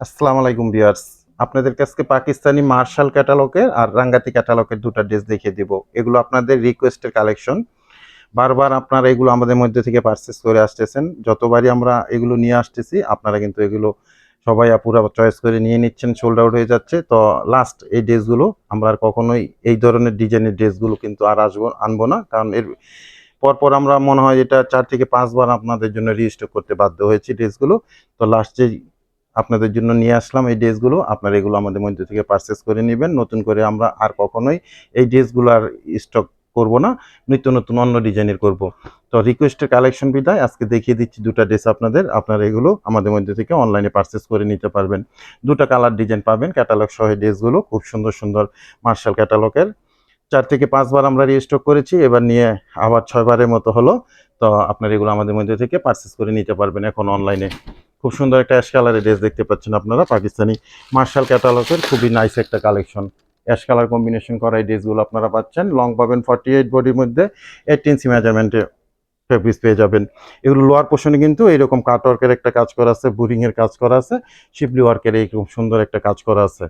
আসসালামু আলাইকুম বিয়ার্স আপনাদের কাছে পাকিস্তানি মার্শাল ক্যাটালগের আর রাঙ্গাতি ক্যাটালগের দুটো ড্রেস দেখিয়ে দিব। এগুলো আপনাদের রিকোয়েস্টের কালেকশন। বারবার আপনারা এগুলো আমাদের মধ্যে থেকে পারচেস করে আসতেছেন। যতবারই আমরা এগুলো নিয়ে আসতেছি, আপনারা কিন্তু এগুলো সবাই পুরো চয়েস করে নিয়ে নিচ্ছেন সোল্ড আউট হয়ে যাচ্ছে। তো লাস্ট এই ড্রেসগুলো, আমরা আর কখনোই এই ধরনের ডিজাইনের ড্রেসগুলো কিন্তু আর আসব, আনব না। কারণ এর পরপর আমরা মনে হয় এটা চার থেকে পাঁচবার আপনাদের জন্য রিস্টক করতে বাধ্য হয়েছি ড্রেসগুলো। তো লাস্ট যে আপনাদের জন্য নিয়ে আসলাম এই ড্রেসগুলো। আপনারা এগুলো আমাদের মধ্যে থেকে পারচেস করে নেবেন। নতুন করে আমরা আর কখনোই এই ড্রেসগুলো আর স্টক করব না। নিত্য নতুন, অন্য ডিজাইনের করব। তো রিকোয়েস্টের কালেকশন বিদায়। আজকে দেখিয়ে দিচ্ছি দুটো ড্রেস আপনাদের। আপনারা এগুলো আমাদের মধ্যে থেকে অনলাইনে পারচেস করে নিতে পারবেন। দুটো কালার ডিজাইন পাবেন। ক্যাটালগ সহ ড্রেসগুলো। খুব সুন্দর সুন্দর মার্শাল ক্যাটালগের চার থেকে পাঁচবার আমরা রিস্টক করেছি। এবার নিয়ে আবার ছয়বারের মতো হলো। তো আপনারা এগুলো আমাদের মধ্যে থেকে পারচেস করে নিতে পারবেন এখন অনলাইনে খুব সুন্দর একটা অ্যাশ কালারের ড্রেস দেখতে পাচ্ছেন আপনারা, পাকিস্তানি মার্শাল ক্যাটালগের খুবই নাইস একটা কালেকশন অ্যাশ কালার কম্বিনেশন করা এই ড্রেসগুলো আপনারা পাচ্ছেন। লং পাবেন ফর্টি এইট বডির মধ্যে এইটিন সি মেজারমেন্টে ফেব্রিক্স পেয়ে যাবেন। এগুলো লোয়ার পোর্শনে কিন্তু এইরকম কাটওয়ার্কের একটা কাজ করা আছে বোরিংয়ের কাজ করা আছে শিপলি ওয়ার্কের এইরকম সুন্দর একটা কাজ করা আছে।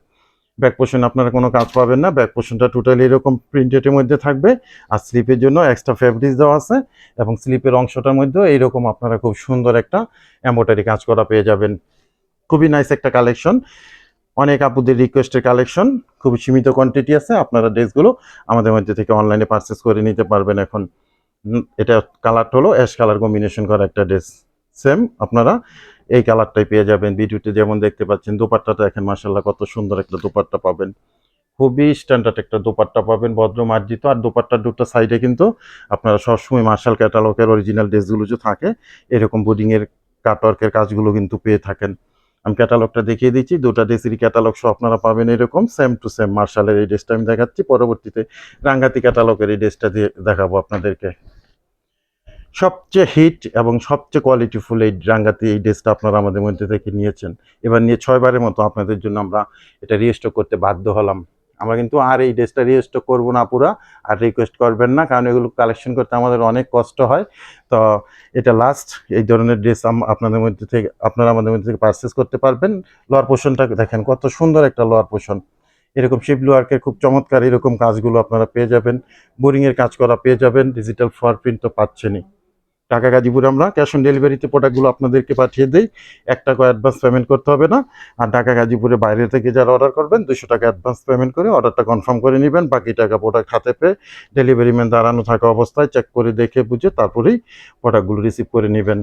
ব্যাক পোর্শন আপনারা কোনো কাজ পাবেন না। ব্যাক পোর্শনটা টোটালি এরকম প্রিন্টেডের মধ্যে থাকবে। আর স্লিপের জন্য এক্সট্রা ফেব্রিক্স দেওয়া আছে এবং স্লিপের অংশটার মধ্যেও এইরকম আপনারা খুব সুন্দর একটা এম্বোটারি কাজ করা পেয়ে যাবেন। খুবই নাইস একটা কালেকশন অনেক আপুদের রিকোয়েস্টের কালেকশন খুবই সীমিত কোয়ান্টিটি আছে। আপনারা ড্রেসগুলো আমাদের মধ্যে থেকে অনলাইনে পারচেস করে নিতে পারবেন এখন। এটা কালারটা হলো অ্যাশ কালার কম্বিনেশন করা একটা ড্রেস সেম আপনারা এই কালারটাই পেয়ে যাবেন। ভিডিওতে যেমন দেখতে পাচ্ছেন, দোপাট্টাটা দেখেন মাসাল্লাহ কত সুন্দর একটা দোপাট্টা পাবেন। খুবই স্ট্যান্ডার্ড একটা দোপাট্টা পাবেন, ভদ্র মার্জিত। আর দোপাট্টার দুটো সাইডে কিন্তু আপনারা সবসময় মার্শাল ক্যাটালগের অরিজিনাল ড্রেসগুলো যে থাকে, এরকম বোর্ডিংয়ের কাটওয়ার্কের কাজগুলো কিন্তু পেয়ে থাকেন। আমি ক্যাটালগটা দেখিয়ে দিচ্ছি, দুটা ড্রেসেরই ক্যাটালগ সহ আপনারা পাবেন এরকম সেম টু সেম মার্শালের এই ড্রেসটা আমি দেখাচ্ছি। পরবর্তীতে রাঙ্গাতি ক্যাটালগের এই ড্রেসটা দিয়ে দেখাবো আপনাদেরকে। সবচেয়ে হিট এবং সবচেয়ে কোয়ালিটিফুল এই রাঙ্গাতি এই ড্রেসটা আপনারা আমাদের মধ্যে থেকে নিয়েছেন। এবার নিয়ে ছয়বারের মতো আপনাদের জন্য আমরা এটা রিস্টক করতে বাধ্য হলাম। আমরা কিন্তু আর এই ড্রেসটা রিস্টক করব না পুরা, আর রিকোয়েস্ট করবেন না, কারণ এগুলো কালেকশন করতে আমাদের অনেক কষ্ট হয়। তো এটা লাস্ট এই ধরনের ড্রেস আপনাদের মধ্যে থেকে আপনারা আমাদের মধ্যে থেকে পারচেস করতে পারবেন। লোয়ার পোর্শনটা দেখেন, কত সুন্দর একটা লোয়ার পোর্শন এরকম শিবলু ওয়ার্কের খুব চমৎকার এরকম কাজগুলো আপনারা পেয়ে যাবেন। বোরিংয়ের কাজ করা পেয়ে যাবেন ডিজিটাল ফর প্রিন্ট তো পাচ্ছেনই। ঢাকা গাজীপুরে আমরা ক্যাশ অন ডেলিভারিতে প্রোডাক্টগুলো আপনাদেরকে পাঠিয়ে দিই। এক টাকা অ্যাডভান্স পেমেন্ট করতে হবে না। আর ঢাকা গাজীপুরে বাইরে থেকে যারা অর্ডার করবেন দুশো টাকা অ্যাডভান্স পেমেন্ট করে অর্ডারটা কনফার্ম করে নেবেন। বাকি টাকা প্রোডাক্ট হাতে পেয়ে ডেলিভারি ম্যান দাঁড়ানো থাকা অবস্থায় চেক করে দেখে বুঝে তারপরেই প্রোডাক্টগুলো রিসিভ করে নেবেন।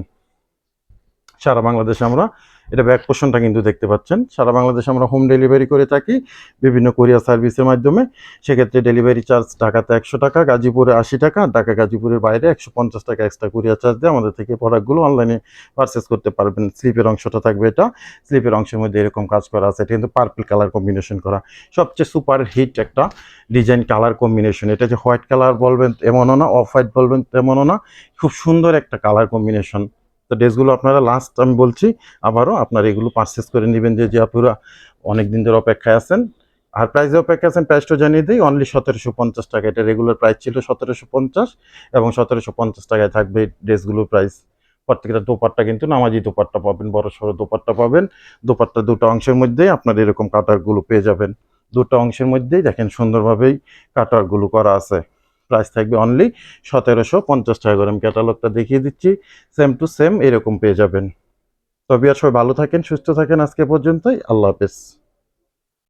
সারা বাংলাদেশে আমরা এটা ব্যাক পোর্শনটা কিন্তু দেখতে পাচ্ছেন। সারা বাংলাদেশে আমরা হোম ডেলিভারি করে থাকি, বিভিন্ন কোরিয়ার সার্ভিসের মাধ্যমে। সেক্ষেত্রে ডেলিভারি চার্জ ঢাকাতে একশো টাকা, গাজীপুরে আশি টাকা, ঢাকা গাজীপুরের বাইরে একশো পঞ্চাশ টাকা এক্সট্রা কোরিয়ার চার্জ দিয়ে আমাদের থেকে প্রোডাক্টগুলো অনলাইনে পারচেস করতে পারবেন। স্লিপের অংশটা থাকবে এটা। স্লিপের অংশের মধ্যে এরকম কাজ করা আছে। এটা কিন্তু পার্পল কালার কম্বিনেশন করা। সবচেয়ে সুপার হিট একটা ডিজাইন কালার কম্বিনেশন এটা যে হোয়াইট কালার বলবেন তেমনও না অফ হোয়াইট বলবেন তেমনও না। খুব সুন্দর একটা কালার কম্বিনেশন তো ড্রেসগুলো আপনারা লাস্ট আমি বলছি, আবারও আপনারা এগুলো পারচেস করে নেবেন। যে আপনারা অনেক দিন ধরে অপেক্ষায় আছেন, আর প্রাইসে অপেক্ষা আছেন প্রাইসটা জানিয়ে দিই অনলি সতেরোশো পঞ্চাশ টাকা। এটা রেগুলার প্রাইস ছিল সতেরোশো পঞ্চাশ এবং সতেরোশো পঞ্চাশ টাকায় থাকবে ড্রেসগুলোর প্রাইস প্রত্যেকটা দোপাট্টা কিন্তু নামাজি দোপাট্টা পাবেন, বড় সড়ো দোপাট্টা পাবেন। দোপাট্টা দুটো অংশের মধ্যেই আপনার এরকম কাটারগুলো পেয়ে যাবেন। দুটো অংশের মধ্যেই দেখেন সুন্দরভাবেই কাটারগুলো করা আছে। প্রাইস থাকবে অনলি সতেরোশো পঞ্চাশ টাকা করে। আমি ক্যাটালগটা দেখিয়ে দিচ্ছি। সেম টু সেম এরকম পেয়ে যাবেন। তবে আর সবাই ভালো থাকেন, সুস্থ থাকেন আজকে পর্যন্তই। আল্লাহ হাফেজ।